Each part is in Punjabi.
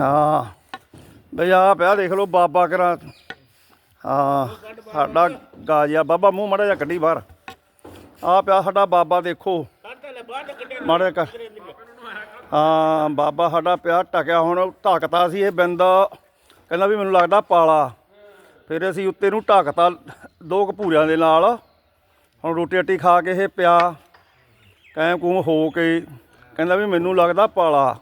ਹਾਂ। ਬਈ ਆ ਪਿਆ, ਦੇਖ ਲਓ, ਬਾਬਾ ਕਰਾ। ਹਾਂ, ਸਾਡਾ ਗਾਜਿਆ, ਬਾਬਾ ਮੂੰਹ ਮੜਾ ਜਾ ਕੱਢੀ ਬਾਹਰ। ਆ ਪਿਆ ਸਾਡਾ ਬਾਬਾ, ਦੇਖੋ। ਮਾੜਾ ਕਰ ਹਾਂ, ਬਾਬਾ ਸਾਡਾ ਪਿਆ ਟਕਿਆ ਹੁਣ, ਢੱਕਤਾ ਸੀ ਇਹ ਬਿੰਦ। ਕਹਿੰਦਾ ਵੀ ਮੈਨੂੰ ਲੱਗਦਾ ਪਾਲਾ। ਫਿਰ ਅਸੀਂ ਉੱਤੇ ਨੂੰ ਢੱਕਤਾ, ਦੋ ਕਪੂਰਿਆਂ ਦੇ ਨਾਲ। ਹੁਣ ਰੋਟੀ ਰੋਟੀ ਖਾ ਕੇ ਇਹ ਪਿਆ। ਕੈਮ ਕੂਮ ਹੋ ਕੇ, ਕਹਿੰਦਾ ਵੀ ਮੈਨੂੰ ਲੱਗਦਾ ਪਾਲਾ।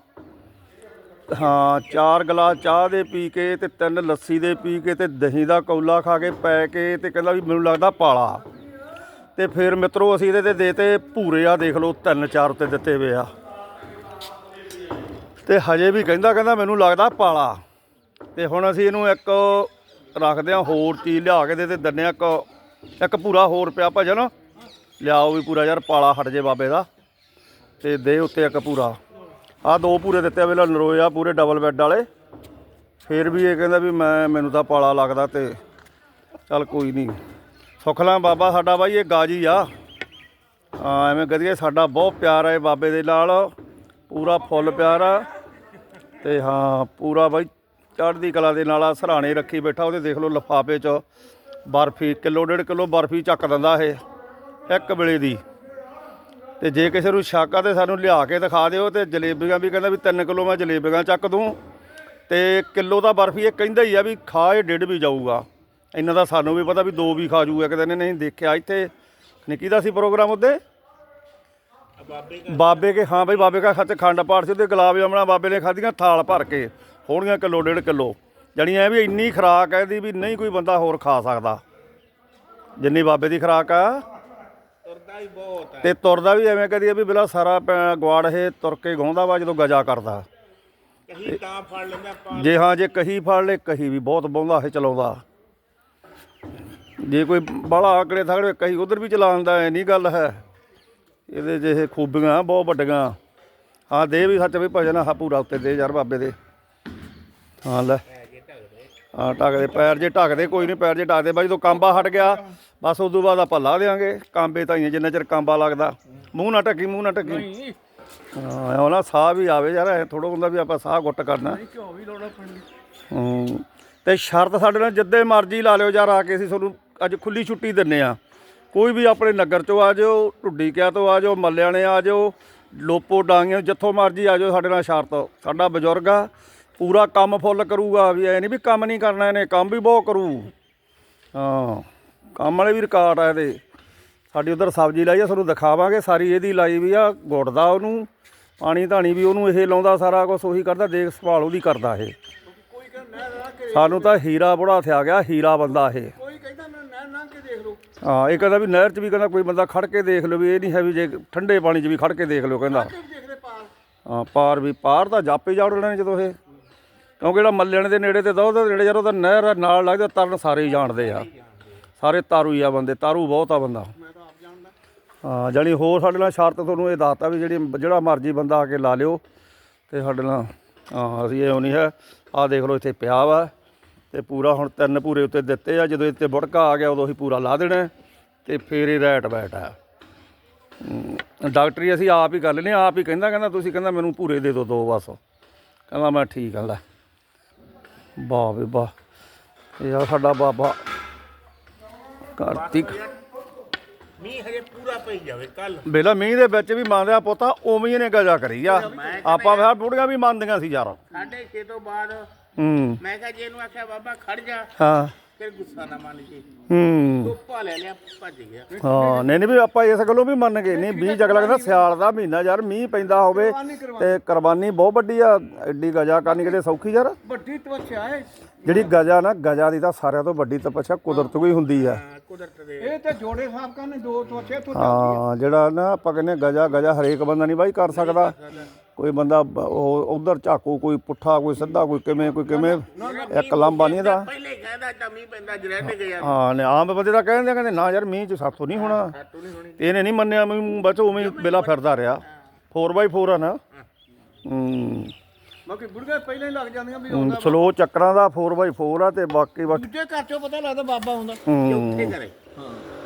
ਹਾਂ, ਚਾਰ ਗਲਾਸ ਚਾਹ ਦੇ ਪੀ ਕੇ ਤੇ ਤਿੰਨ ਲੱਸੀ ਦੇ ਪੀ ਕੇ ਤੇ ਦਹੀਂ ਦਾ ਕੌਲਾ ਖਾ ਕੇ ਪੈ ਕੇ ਤੇ ਕਹਿੰਦਾ ਵੀ ਮੈਨੂੰ ਲੱਗਦਾ ਪਾਲਾ। ਤੇ ਫਿਰ ਮਿੱਤਰੋ ਅਸੀਂ ਇਹਦੇ ਤੇ ਦੇਤੇ ਭੂਰੇ ਆ, ਦੇਖ ਲਓ, ਤਿੰਨ ਚਾਰ ਉੱਤੇ ਦਿੱਤੇ ਹੋਏ ਆ। ਤੇ ਹਜੇ ਵੀ ਕਹਿੰਦਾ ਕਹਿੰਦਾ ਮੈਨੂੰ ਲੱਗਦਾ ਪਾਲਾ। ਤੇ ਹੁਣ ਅਸੀਂ ਇਹਨੂੰ ਇੱਕ ਰੱਖਦੇ ਆ ਹੋਰ ਚੀਜ਼ ਲਿਆ ਕੇ ਦੇ ਤੇ ਦੰਨੇ ਇੱਕ ਇੱਕ ਪੂਰਾ ਹੋਰ ਪਿਆ ਭਜਨ। ਲਿਆਓ ਵੀ ਪੂਰਾ ਯਾਰ, ਪਾਲਾ ਹਟ ਜੇ ਬਾਬੇ ਦਾ। ਤੇ ਦੇ ਉੱਤੇ ਇੱਕ ਪੂਰਾ। ਆ ਦੋ ਪੂਰੇ ਦਿੱਤੇ ਆ ਵੇਲਾ ਨਰੋਏ ਆ, ਪੂਰੇ ਡਬਲ ਬੈੱਡ ਵਾਲੇ। ਫਿਰ ਵੀ ਇਹ ਕਹਿੰਦਾ ਵੀ ਮੈਂ, ਮੈਨੂੰ ਤਾਂ ਪਾਲਾ ਲੱਗਦਾ ਤੇ ਚੱਲ ਕੋਈ ਨਹੀਂ ਸੁਖਲਾ ਬਾਬਾ, ਸਾਡਾ ਬਾਈ ਇਹ ਗਾਜੀ ਆ। ਹਾਂ, ਐਵੇਂ ਕਰੀਏ, ਸਾਡਾ ਬਹੁਤ ਪਿਆਰ ਹੈ ਬਾਬੇ ਦੇ ਨਾਲ। ਪੂਰਾ ਫੁੱਲ ਪਿਆਰ ਆ। ਤੇ ਹਾਂ, ਪੂਰਾ ਬਾਈ ਚੜ੍ਹਦੀ ਕਲਾ ਦੇ ਨਾਲ ਆ ਸਰਾਣੇ ਰੱਖੀ ਬੈਠਾ, ਉਹਦੇ ਦੇਖ ਲਓ ਲਫਾਫੇ 'ਚ। ਬਰਫੀ, ਕਿਲੋ, ਡੇਢ ਕਿਲੋ ਬਰਫੀ ਚੱਕ ਦਿੰਦਾ ਇਹ, ਇੱਕ ਵੇਲੇ ਦੀ। ਤੇ ਜੇ ਕਿਸੇ ਨੂੰ ਸ਼ੱਕ ਆ ਤੇ ਸਾਨੂੰ ਲਿਆ ਕੇ ਦਿਖਾ ਦਿਓ ਤੇ ਜਲੇਬੀਆਂ ਵੀ ਕਹਿੰਦਾ ਵੀ 3 ਕਿਲੋ ਮੈਂ ਜਲੇਬੀਆਂ ਚੱਕ ਦੂੰ ਤੇ ਕਿਲੋ ਦਾ ਬਰਫੀ ਇਹ ਕਹਿੰਦਾ ਹੀ ਆ ਵੀ ਖਾ ਇਹ ਡੇਢ ਵੀ ਜਾਊਗਾ। ਇਹਨਾਂ ਦਾ ਸਾਨੂੰ ਵੀ ਪਤਾ ਵੀ ਦੋ ਵੀ ਖਾ ਜੂਗਾ ਕਿਤੇ ਨੇ ਨਹੀਂ ਦੇਖਿਆ ਇੱਥੇ। ਨਿੱਕੀ ਦਾ ਸੀ ਪ੍ਰੋਗਰਾਮ ਉੱਤੇ? ਬਾਬੇ ਕੇ, ਹਾਂ ਬਈ ਬਾਬੇ ਕਾ ਖੱਚ ਖੰਡ ਪਾਠ ਸੀ, ਉਹਦੇ ਗੁਲਾਬ ਜਾਮਣਾ ਬਾਬੇ ਨੇ ਖਾਧੀਆਂ, ਥਾਲ ਭਰ ਕੇ। ਹੋਣਗੀਆਂ ਕਿਲੋ, ਡੇਢ ਕਿਲੋ। ਜਾਣੀ ਐ ਵੀ ਇੰਨੀ ਖਰਾਕ ਹੈ ਇਹਦੀ ਵੀ ਨਹੀਂ ਕੋਈ ਬੰਦਾ ਹੋਰ ਖਾ ਸਕਦਾ। ਜਿੰਨੀ ਬਾਬੇ ਦੀ ਖਰਾਕ ਆ। ਤੁਰਦਾ ਹੀ ਬਹੁਤ ਹੈ। ਤੇ ਤੁਰਦਾ ਵੀ ਐਵੇਂ ਕਦੀ ਵੀ ਬਿਲਾ ਸਾਰਾ ਪੈ- ਗਵਾੜ ਇਹ ਤੁਰ ਕੇ ਗਾਉਂਦਾ ਵਾ ਜਦੋਂ ਗਜਾ ਕਰਦਾ। ਕਹੀਂ ਤਾਂ ਫੜ ਲੈਂਦਾ ਪਾ ਜੇ ਹਾਂ ਜੇ ਕਹੀ ਫੜ ਲੈ ਕਹੀ ਵੀ ਬਹੁਤ ਬਹੁੰਦਾ ਇਹ ਚਲਾਉਂਦਾ। ਜੇ ਕੋਈ ਬਾਲਾ ਆਕੜੇ ਥਾਕੜੇ ਕਹੀ ਉਧਰ ਵੀ ਚਲਾਉਂਦਾ ਐ ਨਹੀਂ ਗੱਲ ਹੈ। ਇਹਦੇ ਜਿਹੇ ਖੂਬੀਆਂ ਬਹੁਤ ਵੱਡੀਆਂ। ਹਾਂ ਦੇ ਵੀ ਸੱਚ ਵੀ ਭਜਨ ਆ ਪੂਰਾ ਉੱਤੇ ਦੇ ਯਾਰ ਬਾਬੇ ਦੇ। ਹਾਂ ਲੈ। ਹਾਂ ਢੱਕਦੇ ਪੈਰ ਜੇ ਢੱਕਦੇ ਕੋਈ ਨਹੀਂ ਪੈਰ ਜੇ ਢੱਕਦੇ। ਬਾਈ ਜਦੋਂ ਕਾਂਬਾ ਹਟ ਗਿਆ ਬਸ ਉਦੋਂ ਬਾਅਦ ਆਪਾਂ ਲਾ ਦੇਾਂਗੇ ਕਾਂਬੇ ਤਾਂ ਹੀ ਜਿੰਨਾ ਚਿਰ ਕਾਂਬਾ ਲੱਗਦਾ। ਮੂੰਹ ਨਾ ਢੱਕੀ ਮੂੰਹ ਨਾ ਢੱਕੀ। ਹਾਂ ਉਹ ਨਾ ਸਾਹ ਵੀ ਆਵੇ ਯਾਰ ਐ ਥੋੜਾ ਹੁੰਦਾ ਵੀ ਆਪਾਂ ਸਾਹ ਗੁੱਟ ਕਰਨਾ। ਘਿਓ ਵੀ ਹੂੰ ਤੇ ਸ਼ਰਤ ਸਾਡੇ ਨਾਲ ਜਿੱਦੇ ਮਰਜ਼ੀ ਲਾ ਲਿਓ ਯਾਰ ਆ ਕੇ ਅਸੀਂ ਤੁਹਾਨੂੰ ਅੱਜ ਖੁੱਲੀ ਛੁੱਟੀ ਦਿੰਨੇ ਆ। ਕੋਈ ਵੀ ਆਪਣੇ ਨਗਰ ਚੋਂ ਆ ਜਾਓ ਢੁੱਡੀ ਕਿਆ ਤੋਂ ਆ ਜਾਓ ਮੱਲਿਆਣੇ ਆ ਜਾਓ ਲੋਪੋ ਡਾਂਗੀਆਂ ਜਿੱਥੋਂ ਮਰਜ਼ੀ ਆ ਜਾਓ ਸਾਡੇ ਨਾਲ ਸ਼ਰਤ। ਸਾਡਾ ਬਜ਼ੁਰਗ ਆ ਪੂਰਾ ਕੰਮ ਫੁੱਲ ਕਰੂਗਾ ਵੀ ਐ ਨਹੀਂ ਵੀ ਕੰਮ ਨਹੀਂ ਕਰਨਾ ਇਹਨੇ ਕੰਮ ਵੀ ਬਹੁਤ ਕਰੂ। ਹਾਂ ਕੰਮ ਵਾਲੇ ਵੀ ਰਿਕਾਰਡ ਆ ਇਹਦੇ। ਸਾਡੀ ਉਧਰ ਸਬਜ਼ੀ ਲਾਈ ਆ ਤੁਹਾਨੂੰ ਦਿਖਾਵਾਂਗੇ ਸਾਰੀ ਇਹਦੀ ਲਾਈ ਵੀ ਆ ਗੁੜ ਦਾ ਉਹਨੂੰ ਪਾਣੀ ਧਾਣੀ ਵੀ ਉਹਨੂੰ ਇਹ ਲਾਉਂਦਾ ਸਾਰਾ ਕੁਝ ਉਹੀ ਕਰਦਾ ਦੇਖ ਸੰਭਾਲ ਉਹਦੀ ਕਰਦਾ ਇਹ। ਸਾਨੂੰ ਤਾਂ ਹੀਰਾ ਬੜਾ ਥਿਆ ਗਿਆ ਹੀਰਾ ਬੰਦਾ ਇਹ। ਕੋਈ ਕਹਿੰਦਾ ਮੈਂ ਨਹਿਰ ਨਾ ਕੇ ਦੇਖ ਲਓ ਹਾਂ ਇਹ ਕਹਿੰਦਾ ਵੀ ਨਹਿਰ 'ਚ ਵੀ ਕਹਿੰਦਾ ਕੋਈ ਬੰਦਾ ਖੜ ਕੇ ਦੇਖ ਲਓ ਵੀ ਇਹ ਨਹੀਂ ਹੈ ਵੀ ਜੇ ਠੰਡੇ ਪਾਣੀ 'ਚ ਵੀ ਖੜ ਕੇ ਦੇਖ ਲਓ ਕਹਿੰਦਾ। ਹਾਂ ਪਾਰ ਵੀ ਪਾਰ ਤਾਂ ਜਾਪੇ ਜਾੜ ਲੈਣੇ ਜਦੋਂ ਇਹ। ਕਿਉਂਕਿ ਜਿਹੜਾ ਮੱਲਣ ਦੇ ਨੇੜੇ ਤੇ ਦੋ ਉਹਦੇ ਨੇੜੇ ਜਦੋਂ ਤਾਂ ਨਹਿਰ ਆ, ਨਾਲ ਲੱਗਦਾ ਤਰਨ ਸਾਰੇ ਹੀ ਜਾਣਦੇ ਆ। ਸਾਰੇ ਤਾਰੂ ਹੀ ਆ ਬੰਦੇ ਤਾਰੂ ਬਹੁਤ ਆ ਬੰਦਾ। ਹਾਂ ਜਾਣੀ ਹੋਰ ਸਾਡੇ ਨਾਲ ਸ਼ਰਤ ਤੁਹਾਨੂੰ ਇਹ ਦੱਸਤਾ ਵੀ ਜਿਹੜੀ ਜਿਹੜਾ ਮਰਜ਼ੀ ਬੰਦਾ ਆ ਕੇ ਲਾ ਲਿਓ ਤੇ ਸਾਡੇ ਨਾਲ ਹਾਂ ਅਸੀਂ ਇਹ ਨਹੀਂ ਹੈ। ਆਹ ਦੇਖ ਲਓ ਇੱਥੇ ਪਿਆ ਵਾ ਤੇ ਪੂਰਾ ਹੁਣ ਤਿੰਨ ਪੂਰੇ ਉੱਤੇ ਦਿੱਤੇ ਆ ਜਦੋਂ ਇੱਥੇ ਬੁੜਕਾ ਆ ਗਿਆ ਉਦੋਂ ਅਸੀਂ ਪੂਰਾ ਲਾ ਦੇਣਾ ਹੈ ਤੇ ਫੇਰ ਇਹ ਰੈਟ ਬੈਟ ਆ। ਡਾਕਟਰੀ ਅਸੀਂ ਆਪ ਹੀ ਕਰ ਲੈਨੇ ਆਪ ਹੀ ਕਹਿੰਦਾ ਕਹਿੰਦਾ ਤੁਸੀਂ ਕਹਿੰਦਾ ਮੈਨੂੰ ਪੂਰੇ ਦੇ ਦਿਓ ਦੋ ਬਸ। ਕਹਿੰਦਾ ਮੈਂ ਠੀਕ ਆ ਲੈ। ਵਾਹ ਵੀ ਵਾਹ। ਇਹ ਆ ਸਾਡਾ ਬਾਬਾ ਕਾਰਤਿਕ। ਮੀਂਹ ਹਜੇ ਪੂਰਾ ਪਈ ਜਾਵੇ ਕੱਲ। ਬੇਲਾ ਮੀਂਹ ਦੇ ਵਿੱਚ ਵੀ ਮੰਨਦਾ ਪੁੱਤਾ ਉਵੇਂ ਹੀ ਨੇ ਗਜਾ ਕਰੀ ਆ। ਆਪਾਂ ਫਿਰ ਬੁੜੀਆਂ ਵੀ ਮੰਨਦੀਆਂ ਸੀ ਯਾਰ। ਸਾਢੇ ਛੇ ਤੋਂ ਬਾਅਦ ਹੂੰ। ਮੈਂ ਕਿਹਾ ਜੇ ਇਹਨੂੰ ਆਖਿਆ ਬਾਬਾ ਖੜ ਜਾ। ਹਾਂ। ਫਿਰ ਗੁੱਸਾ ਨਾ ਮੰਨ ਜੀ ਹੂੰ। ਧੁੱਪਾ ਲੈ ਲਿਆ ਭੱਜ ਗਿਆ। ਹਾਂ ਨਹੀਂ ਨਹੀਂ ਵੀ ਆਪਾਂ ਇਸ ਗੱਲੋਂ ਵੀ ਮੰਨ ਗਏ। ਨਹੀਂ ਮੀਂਹ ਜਗ ਲੱਗਦਾ ਸਿਆਲ ਦਾ ਮਹੀਨਾ ਯਾਰ ਮੀਂਹ ਪੈਂਦਾ ਹੋਵੇ ਤੇ ਕੁਰਬਾਨੀ ਬਹੁਤ ਵੱਡੀ ਆ ਐਡੀ ਗਜਾ ਕਰਨੀ ਕਿਤੇ ਸੌਖੀ ਯਾਰ। ਵੱਡੀ ਤਵੱਛਾ ਹੈ। ਜਿਹੜੀ ਗਜਾ ਨਾ ਗਜਾ ਦੀ ਤਾਂ ਸਾਰਿਆਂ ਤੋਂ ਵੱਡੀ ਤਪੱਛਾ ਕੁਦਰਤ ਕੋਈ ਹੁੰਦੀ ਆ। ਕੁਦਰਤ ਦੇ। ਇਹ ਤੇ ਜੋੜੇ ਸਾਹਿਬ ਕਹਿੰਦੇ ਦੋ ਤਵੱਛੇ ਤੋਂ ਹਾਂ ਜਿਹੜਾ ਨਾ ਆਪਾਂ ਕਹਿੰਦੇ ਗਜਾ ਗਜਾ ਹਰੇਕ ਬੰਦਾ ਨਹੀਂ ਬਾਈ ਕਰ ਸਕਦਾ। ਕੋਈ ਬੰਦਾ ਉਧਰ ਝਾਕੂ ਕੋਈ ਪੁੱਠਾ ਕੋਈ ਸਿੱਧਾ ਕੋਈ ਕਿਵੇਂ ਕੋਈ ਕਿਵੇਂ ਇੱਕ ਲਾਂਬਾ ਨਹੀਂ ਇਹਦਾ। ਪਹਿਲੇ ਕਹਿੰਦਾ ਤਾਂ ਮੀਂਹ ਪੈਂਦਾ ਜਰੈਂਡ ਗਿਆ ਹਾਂ ਨੇ ਆਮ ਬੰਦੇ ਤਾਂ ਕਹਿੰਦੇ ਕਹਿੰਦੇ ਨਾ ਯਾਰ ਮੀਂਹ ਚ ਸਾਥੋਂ ਨਹੀਂ ਹੋਣਾ। ਤੂੰ ਨਹੀਂ ਹੋਣੀ। ਤੇ ਇਹਨੇ ਨਹੀਂ ਮੰਨਿਆ ਮੈਂ ਬਸ ਉਵੇਂ ਹੀ ਬੇਲਾ ਫਿਰਦਾ ਰਿਹਾ। 4x4 ਆ ਨਾ। ਹੂੰ। ਬਾਕੀ ਬੁੜੀਆਂ ਪਹਿਲਾਂ ਹੀ ਲੱਗ ਜਾਂਦੀਆਂ ਵੀ ਹੁਣ ਸਲੋ ਚੱਕਰਾਂ ਦਾ 4x4 ਆ ਤੇ ਬਾਕੀ ਬਸ ਦੂਜੇ ਘਰ ਚੋਂ ਪਤਾ ਲੱਗਦਾ ਬਾਬਾ ਹੁੰਦਾ ਹੂੰ। ਉੱਥੇ ਕਰੇ।